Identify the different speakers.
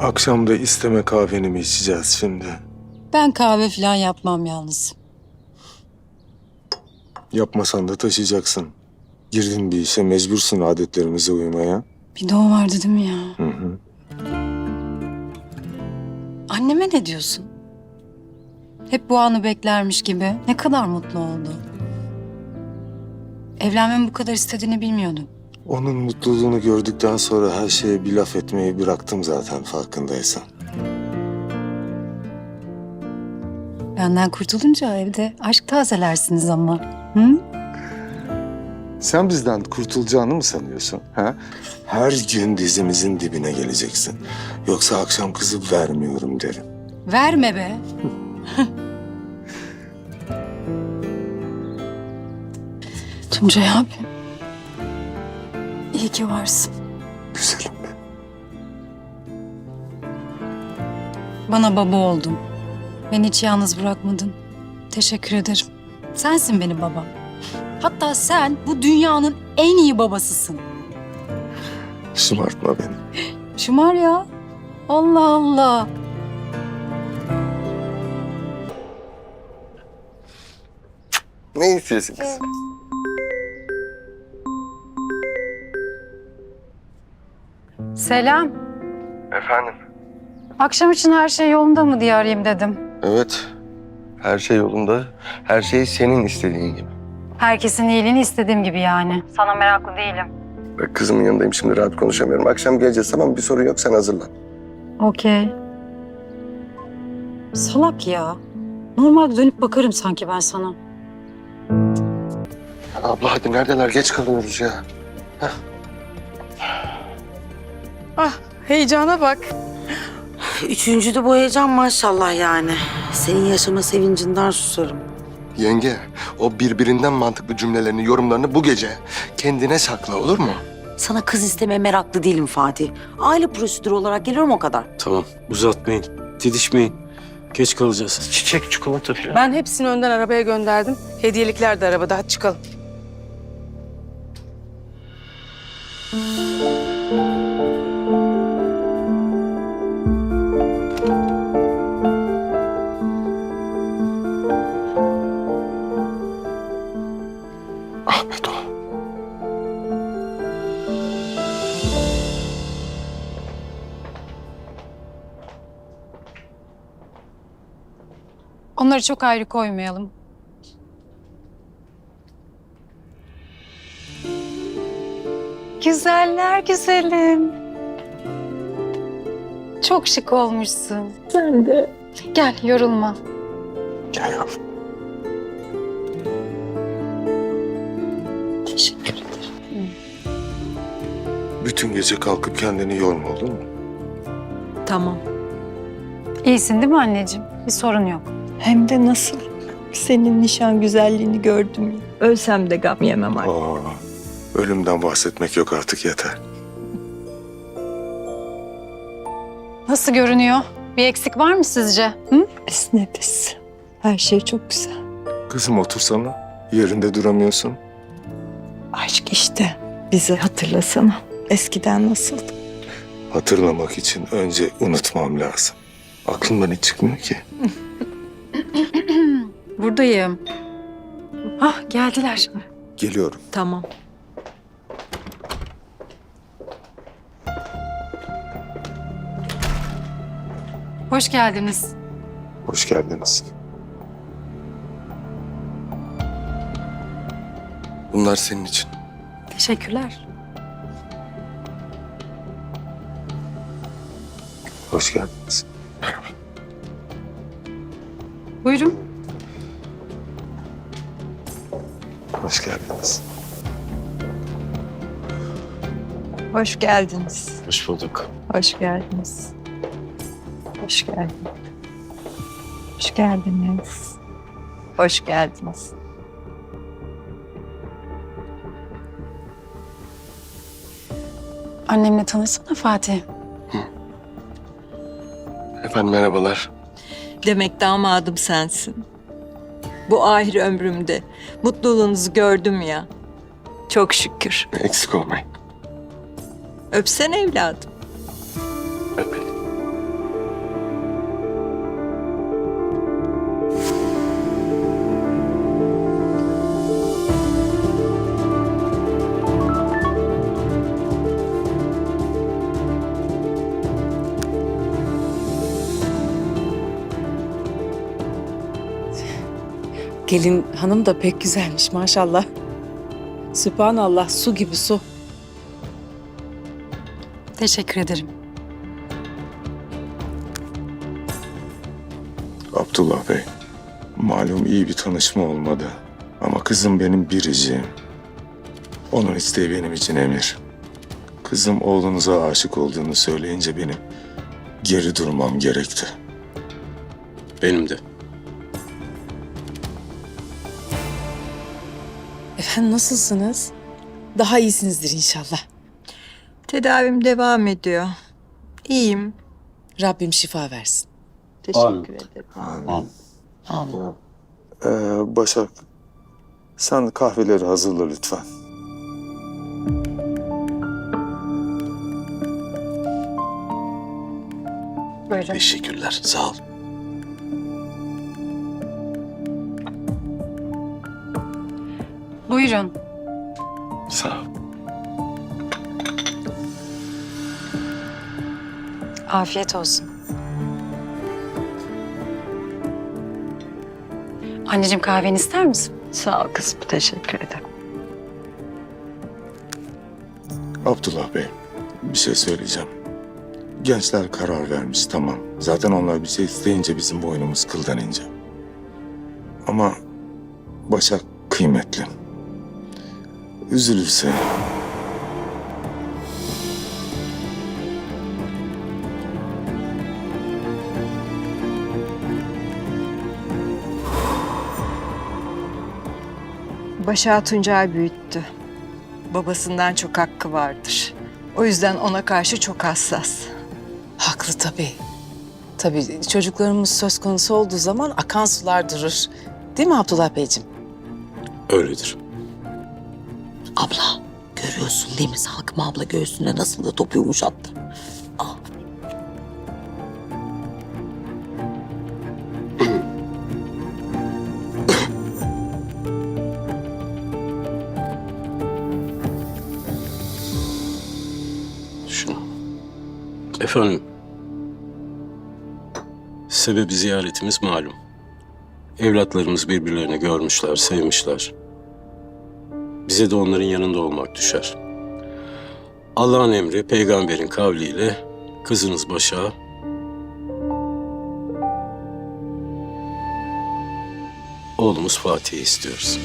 Speaker 1: Akşam da isteme kahveni mi içeceğiz şimdi?
Speaker 2: Ben kahve falan yapmam yalnız.
Speaker 1: Yapmasan da taşıyacaksın. Girdin bir işe mecbursun adetlerimize uymaya.
Speaker 2: Bir de o vardı değil mi ya?
Speaker 1: Hı hı.
Speaker 2: Anneme ne diyorsun? Hep bu anı beklermiş gibi. Ne kadar mutlu oldu. Evlenmemi bu kadar istediğini bilmiyordum.
Speaker 1: Onun mutluluğunu gördükten sonra her şeye bir laf etmeyi bıraktım zaten farkındaysan.
Speaker 2: Benden kurtulunca evde aşk tazelersiniz ama. Hı?
Speaker 1: Sen bizden kurtulacağını mı sanıyorsun? Ha? Her gün dizimizin dibine geleceksin. Yoksa akşam kızı vermiyorum derim.
Speaker 2: Verme be. Tuncay abi. İyi ki varsın.
Speaker 1: Güzelim be.
Speaker 2: Bana baba oldun. Beni hiç yalnız bırakmadın. Teşekkür ederim. Sensin benim babam. Hatta sen bu dünyanın en iyi babasısın.
Speaker 1: Şımartma beni.
Speaker 2: Şımar ya. Allah Allah.
Speaker 1: Ne istiyorsun kız?
Speaker 2: Selam.
Speaker 3: Efendim?
Speaker 2: Akşam için her şey yolunda mı diye arayayım dedim.
Speaker 3: Evet. Her şey yolunda. Her şey senin istediğin gibi.
Speaker 2: Herkesin iyiliğini istediğim gibi yani. Sana meraklı değilim.
Speaker 3: Bak kızımın yanındayım şimdi rahat konuşamıyorum. Akşam geleceğiz tamam? Bir sorun yok sen hazırlan.
Speaker 2: Okey. Salak ya. Normalde dönüp bakarım sanki ben sana.
Speaker 3: Abla hadi neredeler? Geç kalıyoruz ya.
Speaker 4: Ah heyecana bak.
Speaker 5: Üçüncüde bu heyecan maşallah yani. Senin yaşama sevincinden susarım.
Speaker 3: Yenge o birbirinden mantıklı cümlelerini, yorumlarını bu gece kendine sakla olur mu?
Speaker 5: Sana kız istemeye meraklı değilim Fatih. Aile prosedürü olarak geliyorum o kadar.
Speaker 6: Tamam uzatmayın. Didişmeyin. Geç kalacağız.
Speaker 3: Çiçek, çikolata falan.
Speaker 4: Ben hepsini önden arabaya gönderdim. Hediyelikler de arabada. Hadi çıkalım.
Speaker 2: Onları çok ayrı koymayalım. Güzeller güzelim. Çok şık olmuşsun. Sen de. Gel yorulma.
Speaker 1: Gel yavrum.
Speaker 2: Teşekkür ederim.
Speaker 1: Bütün gece kalkıp kendini yorma olur mu?
Speaker 5: Tamam.
Speaker 2: İyisin değil mi anneciğim? Bir sorun yok.
Speaker 7: Hem de nasıl? Senin nişan güzelliğini gördüm ya. Ölsem de gam yemem artık.
Speaker 1: Aa, ölümden bahsetmek yok artık yeter.
Speaker 2: Nasıl görünüyor? Bir eksik var mı sizce? Hı?
Speaker 7: Es nefes. Her şey çok güzel.
Speaker 1: Kızım otursana. Yerinde duramıyorsun.
Speaker 7: Aşk işte. Bizi hatırlasana. Eskiden nasıldı?
Speaker 1: Hatırlamak için önce unutmam lazım. Aklımdan hiç çıkmıyor ki.
Speaker 2: Buradayım. Ah geldiler.
Speaker 1: Geliyorum.
Speaker 7: Tamam.
Speaker 2: Hoş geldiniz.
Speaker 1: Hoş geldiniz.
Speaker 3: Bunlar senin için.
Speaker 2: Teşekkürler.
Speaker 1: Hoş geldiniz.
Speaker 2: Buyurun.
Speaker 1: Hoş geldiniz.
Speaker 7: Hoş geldiniz.
Speaker 6: Hoş bulduk.
Speaker 7: Hoş geldiniz. Hoş geldiniz. Hoş geldiniz. Hoş geldiniz.
Speaker 2: Annemle tanışsana Fatih.
Speaker 3: Efendim merhabalar.
Speaker 7: Demek damadım sensin. Bu ahir ömrümde mutluluğunuzu gördüm ya. Çok şükür.
Speaker 3: Eksik olmayın.
Speaker 7: Öpsen evladım.
Speaker 4: Gelin hanım da pek güzelmiş maşallah. Sübhanallah su gibi su.
Speaker 2: Teşekkür ederim.
Speaker 1: Abdullah Bey, malum iyi bir tanışma olmadı. Ama kızım benim biriciğim. Onun isteği benim için emir. Kızım oğlunuza aşık olduğunu söyleyince benim geri durmam gerekti.
Speaker 6: Benim de.
Speaker 4: Efendim nasılsınız? Daha iyisinizdir inşallah.
Speaker 7: Tedavim devam ediyor. İyiyim.
Speaker 4: Rabbim şifa versin.
Speaker 7: Teşekkür ederim.
Speaker 5: Amin.
Speaker 1: Ee, Başak, sen kahveleri hazırla lütfen.
Speaker 2: Buyurun.
Speaker 6: Teşekkürler. Sağ ol.
Speaker 2: Buyurun.
Speaker 1: Sağ ol.
Speaker 2: Afiyet olsun. Anneciğim kahveni ister misin?
Speaker 7: Sağ ol kızım. Teşekkür ederim.
Speaker 1: Abdullah Bey, bir şey söyleyeceğim. Gençler karar vermiş, tamam. Zaten onlar bir şey isteyince bizim boynumuz kıldan ince. Ama Başak kıymetli. Üzülürse
Speaker 7: Başak Tuncay büyüttü. Babasından çok hakkı vardır. O yüzden ona karşı çok hassas.
Speaker 4: Haklı tabii. Tabii çocuklarımız söz konusu olduğu zaman akan sular durur. Değil mi Abdullah Beyciğim?
Speaker 6: Öyledir.
Speaker 5: Abla görüyorsun değil mi Salkım abla göğsünde nasıl da top yumuşattı. Ah.
Speaker 6: Şunu. Efendim. Sebebi ziyaretimiz malum. Evlatlarımız birbirlerini görmüşler, sevmişler. Bize de onların yanında olmak düşer. Allah'ın emri, peygamberin kavliyle kızınız Başak'a oğlumuz Fatih'i istiyoruz.